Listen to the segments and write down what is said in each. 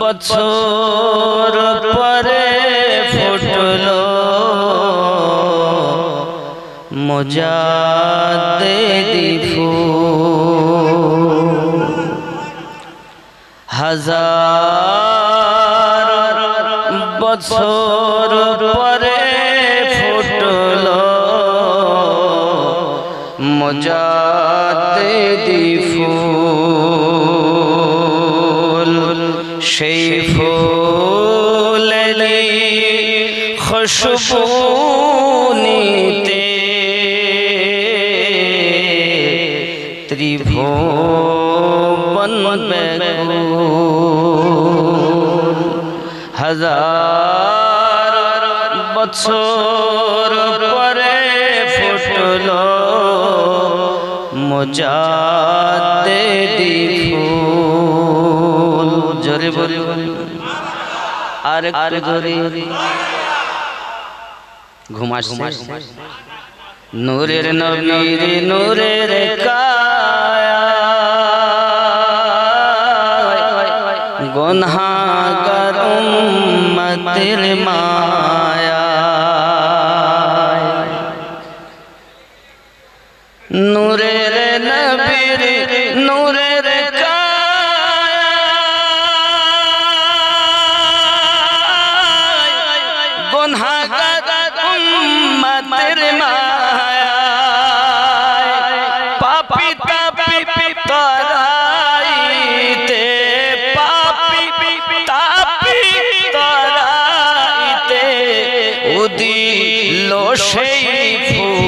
বছর পরে ফুটলো মজাদে দিফু হাজার বছর পরে ফুটলো মজাতে দিফুল সেই ফুলেলি খুশবু নিতে। ত্রিভুবন হাজার বছর পরে ফুটলো। মজাতে দিফুল জোরে বলি আর আর জোরে। ঘুমাস ঘুমাস নূরের নবীর নূরের কায়া। গুনহাগার উম্মতের মায়া। উম্মতের মায়া, পাপি তাপি তরাইতে পাপি তাপি তরাইতে উদিল সেই ফুল।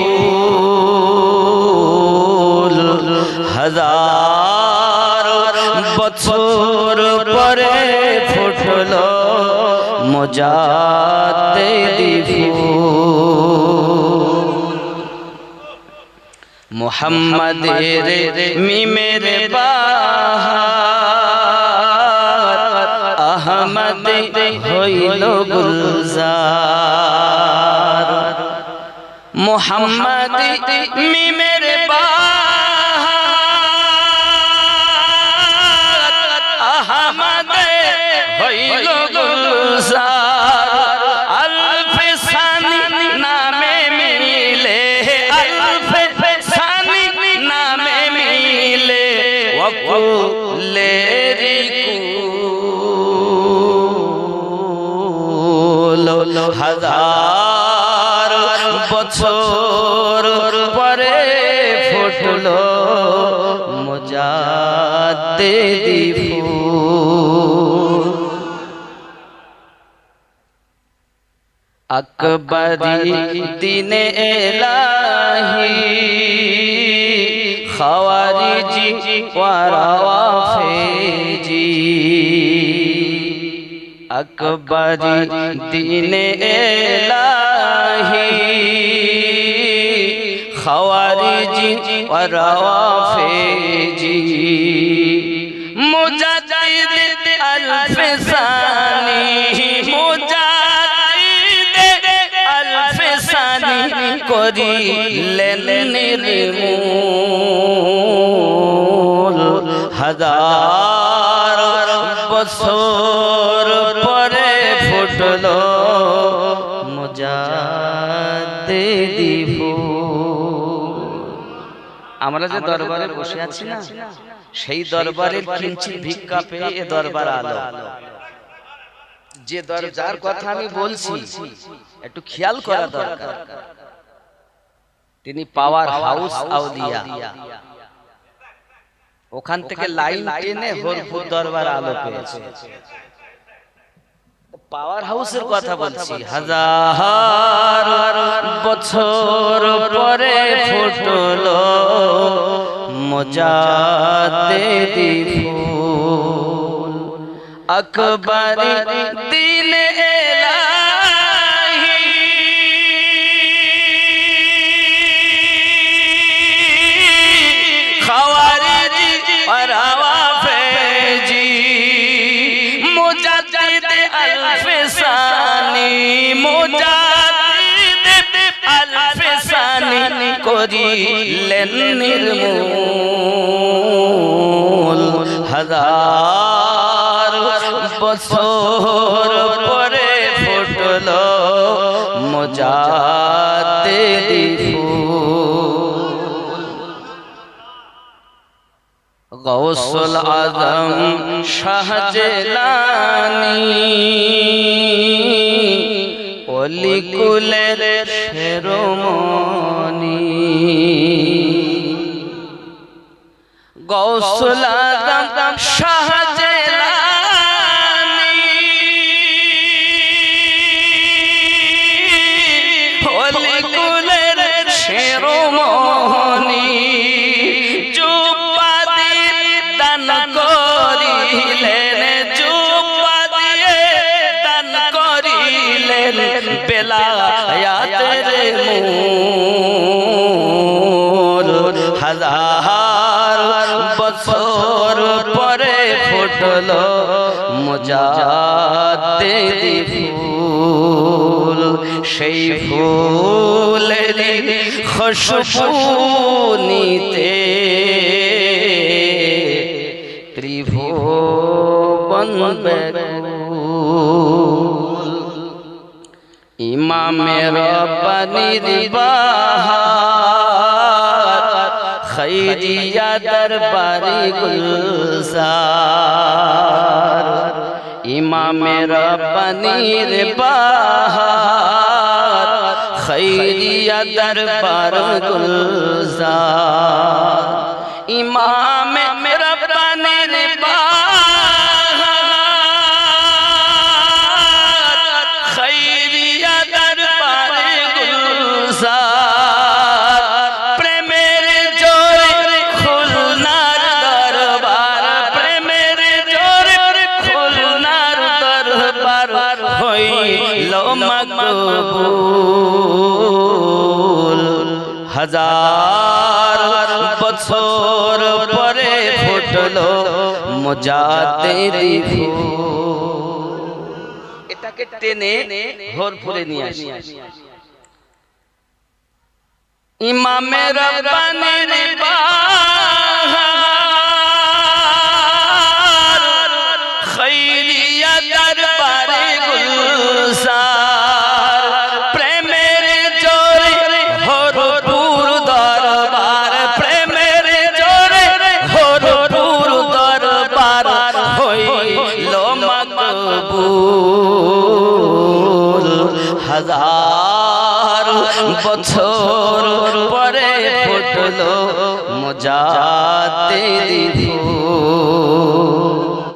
হাজার বছর পরে ফুটলো মজাতে দিফুল মোহাম্মদের মিমের বাহার আহমদ হইল গুলজার। মোহাম্মদ মিমের বাহার আহমদ হইল গুলজার। হাজার বছর পরে ফুটলো মজাতে আকবরি দিনে এলাহি খাওয়ারিজি ওয়ারাফেজি আকবরি দিনে এলাহি খাওয়ারিজি ওয়ারাফেজি মুজাদ্দিদ আলফসানি মুজাদ্দিদ আলফসানি করিলেন নির্মূল হাজার বছর পরে ফুটলো মুজাদ্দিদ আমরা যে দরবারে বসে আছি না সেই দরবারের কিঞ্চিত ভিক্ষা পেয়ে এ দরবার আলো। যে দরজার কথা আমি বলছি একটু খেয়াল করা দরকার। তিনি পাওয়ার হাউস আউলিয়া। ওখান থেকে লাইন টেনে হরপুর দরবার আলো পেয়েছে। পাওয়ার হাউসের কথা বলছি। হাজার বছর পরে ফুটলো মজাতে দিফুল আকবরি দিন আলফসানি মুজাদ্দিদ আলফসানি করিলেন নির্মূল হাজার বছর পরে ফুটলো মোজাতে গৌসল আজম শাহজলানি। অলি কুলে শেরোমনি গৌসল আজম শাহজলানি। করিলেন চুপা দিয়ে দান করিলেন বেলায়াতের হাজার বছর পরে ফুটলো মোজাতে ফুল। সেই খুশবু নিতে ত্রিভুবন ব্যাকুল ইমামের পানির বাহার, খৈরিয়া দরবারি গুলজার। ইমামের পানির বাহার, খৈরিয়া দরবার গুলজার। ইমাম হইল মকবুল হাজার বছর পরে ফুটলো মোজাতে এটাকে টেনে ভোরপুরে নিয়ে আসি। ইমামের রব্বানির কবুল। হাজার বছর পরে ফুটলো মজা তেরি ফুল।